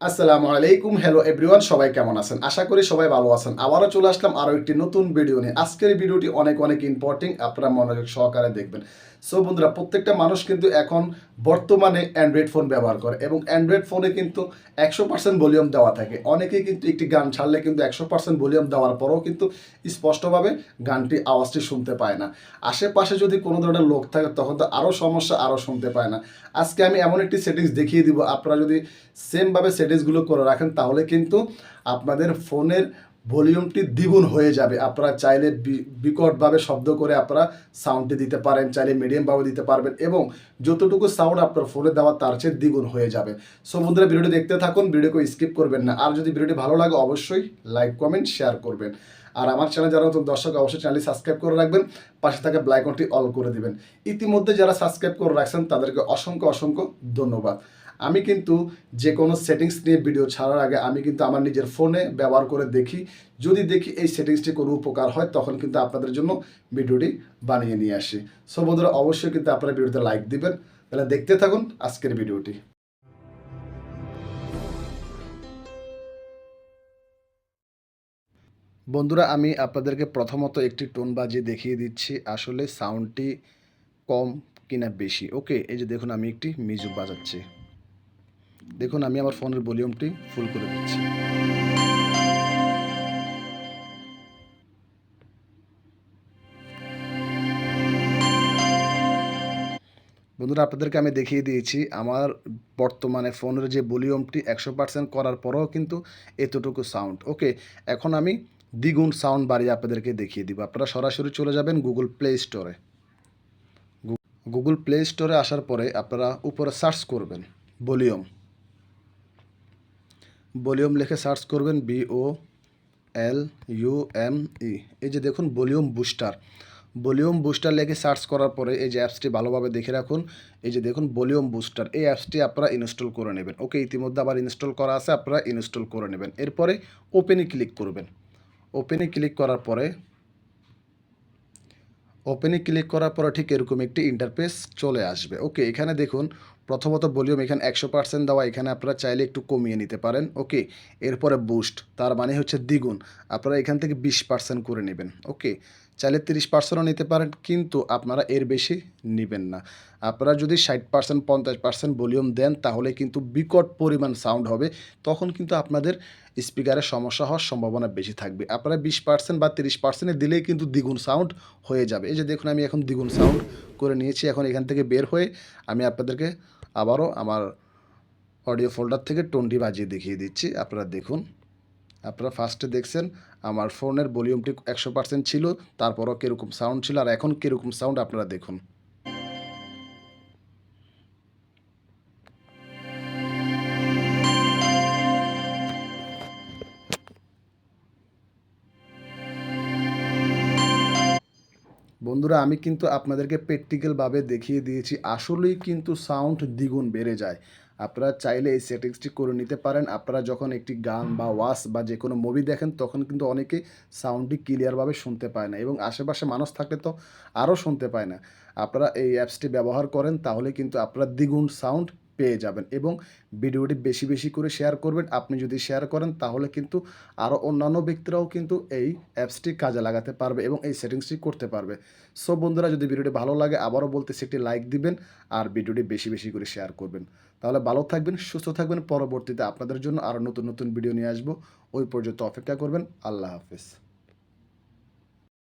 আসসালামু আলাইকুম hello everyone সবাই কেমন আছেন? আশা করি সবাই ভালো আছেন। আবারও চলে আসলাম আরও একটি নতুন ভিডিও নিয়ে। আজকের ভিডিওটি অনেক অনেক ইম্পর্টেন্ট আপনারা মনোযোগ সহকারে দেখবেন। সো বন্ধুরা, প্রত্যেকটা মানুষ কিন্তু এখন বর্তমানে অ্যান্ড্রয়েড ফোন ব্যবহার করে এবং অ্যান্ড্রয়েড ফোনে কিন্তু একশো পার্সেন্ট ভলিউম দেওয়া থাকে। অনেকেই কিন্তু একটি গান ছাড়লে কিন্তু একশো পার্সেন্ট ভলিউম দেওয়ার পরেও কিন্তু স্পষ্টভাবে গানটি, আওয়াজটি শুনতে পায় না। আশেপাশে যদি কোনো ধরনের লোক থাকে, তখন তো আরও সমস্যা আরও শুনতে পায় না। আজকে আমি এমন একটি সেটিংস দেখিয়ে দিব। আপনারা যদি সেমভাবে সেটিংসগুলো করে রাখেন, তাহলে কিন্তু আপনাদের ফোনের ভলিউমটি দ্বিগুণ হয়ে যাবে। আপনারা চাইলে বিকটভাবে শব্দ করে আপনারা সাউন্ডটি দিতে পারেন, চাইলে মিডিয়ামভাবে দিতে পারবেন এবং যতটুকু সাউন্ড আপনার ফোনে দেওয়া, তার চেয়ে দ্বিগুণ হয়ে যাবে। সো বন্ধুরা, ভিডিওটি দেখতে থাকুন, ভিডিওকে স্কিপ করবেন না। আর যদি ভিডিওটি ভালো লাগে, অবশ্যই লাইক কমেন্ট শেয়ার করবেন। আর আমার চ্যানেল যারা নতুন, দর্শক, অবশ্যই চ্যানেলটি সাবস্ক্রাইব করে রাখবেন। পাশে থাকা ব্লাইকনটি অল করে দিবেন। ইতিমধ্যে যারা সাবস্ক্রাইব করে রাখছেন, তাদেরকে অসংখ্য অসংখ্য ধন্যবাদ। আমি কিন্তু যে কোনো সেটিংস নিয়ে ভিডিও ছাড়ার আগে আমি কিন্তু আমার নিজের ফোনে ব্যবহার করে দেখি। যদি দেখি এই সেটিংসটি কোনো উপকার হয়, তখন কিন্তু আপনাদের জন্য ভিডিওটি বানিয়ে নিয়ে আসি। সো বন্ধুরা, অবশ্যই কিন্তু আপনারা ভিডিওতে লাইক দিবেন। তাহলে দেখতে থাকুন আজকের ভিডিওটি বন্ধুরা, আমি আপনাদেরকে প্রথমত একটি টোন বাজিয়ে দেখিয়ে দিচ্ছি। আসলে সাউন্ডটি কম কিনা বেশি। ওকে এই যে দেখুন, আমি একটি মিউজিক বাজাচ্ছি। দেখুন, আমি আমার ফোনের ভলিউমটি ফুল করে দিচ্ছি। বন্ধুরা, আপনাদেরকে আমি দেখিয়ে দিয়েছি, আমার বর্তমানে ফোনের যে ভলিউমটি একশো পার্সেন্ট করার পরেও কিন্তু এতটুকু সাউন্ড। ওকে, এখন আমি দ্বিগুণ সাউন্ড বাড়িয়ে আপনাদেরকে দেখিয়ে দিব। আপনারা সরাসরি চলে যাবেন গুগল প্লে স্টোরে। গুগল প্লে স্টোরে আসার পরে আপনারা উপরে সার্চ করবেন ভলিউম। ভলিউম লিখে সার্চ করবেন V O L U M E এই যে দেখুন, ভলিউম বুস্টার। ভলিউম বুস্টার লিখে সার্চ করার পরে এই যে অ্যাপসটি ভালোভাবে দেখে রাখুন। এই যে দেখুন, ভলিউম বুস্টার। এই অ্যাপসটি আপনারা ইনস্টল করে নেবেন। ওকে, ইতিমধ্যে আবার ইনস্টল করা আছে, আপনারা ইনস্টল করে নেবেন। এরপরে ওপেনে ক্লিক করবেন। ওপেনে ক্লিক করার পরে ওপেনে ক্লিক করার পরে ঠিক এরকম একটি ইন্টারফেস চলে আসবে। ওকে এখানে দেখুন, প্রথমত ভলিউম এখানে একশো পার্সেন্ট দেওয়া, এখানে আপনারা চাইলে একটু কমিয়ে নিতে পারেন। ওকে এরপরে বুস্ট তার মানে হচ্ছে দ্বিগুণ। আপনারা এখান থেকে বিশ পার্সেন্ট করে নেবেন। ওকে চাইলে তিরিশ পার্সেন্টও নিতে পারেন, কিন্তু আপনারা এর বেশি নেবেন না। আপনারা যদি ষাট পার্সেন্ট পঞ্চাশ পার্সেন্ট ভলিউম দেন, তাহলে কিন্তু বিকট পরিমাণ সাউন্ড হবে। তখন কিন্তু আপনাদের স্পিকারের সমস্যা হওয়ার সম্ভাবনা বেশি থাকবে। আপনারা বিশ পার্সেন্ট বা তিরিশ পার্সেন্টে দিলেই কিন্তু দ্বিগুণ সাউন্ড হয়ে যাবে। এই যে দেখুন, আমি এখন দ্বিগুণ সাউন্ড করে নিয়েছি। এখন এখান থেকে বের হয়ে আমি আপনাদেরকে আবারও আমার অডিও ফোল্ডার থেকে টোনটি বাজিয়ে দেখিয়ে দিচ্ছি। আপনারা দেখুন, আপনারা ফার্স্টে দেখছেন, আমার ফোনের ভলিউমটি একশো পার্সেন্ট ছিল, তারপরও কীরকম সাউন্ড ছিল, আর এখন কীরকম সাউন্ড আপনারা দেখুন। বন্ধুরা, আমি কিন্তু আপনাদেরকে প্র্যাকটিক্যালভাবে দেখিয়ে দিয়েছি। আসলেই কিন্তু সাউন্ড দ্বিগুণ বেড়ে যায়। আপনারা চাইলে এই সেটিংসটি করে নিতে পারেন। আপনারা যখন একটি গান বা ওয়াস বা যে কোনো মুভি দেখেন, তখন কিন্তু অনেকে সাউন্ডটি ক্লিয়ারভাবে শুনতে পায় না এবং আশেপাশে মানুষ থাকলে তো আরও শুনতে পায় না। আপনারা এই অ্যাপসটি ব্যবহার করেন, তাহলে কিন্তু আপনারা দ্বিগুণ সাউন্ড পেয়ে যাবেন এবং ভিডিওটি বেশি বেশি করে শেয়ার করবেন। আপনি যদি শেয়ার করেন, তাহলে কিন্তু আরও অন্যান্য ব্যক্তিরাও কিন্তু এই অ্যাপসটি কাজে লাগাতে পারবে এবং এই সেটিংসটি করতে পারবে। সো বন্ধুরা, যদি ভিডিওটি ভালো লাগে, আবারও বলতে সেটি লাইক দিবেন আর ভিডিওটি বেশি বেশি করে শেয়ার করবেন। তাহলে ভালো থাকবেন, সুস্থ থাকবেন। পরবর্তীতে আপনাদের জন্য আরও নতুন নতুন ভিডিও নিয়ে আসব। ওই পর্যন্ত অপেক্ষা করবেন। আল্লাহ হাফিজ।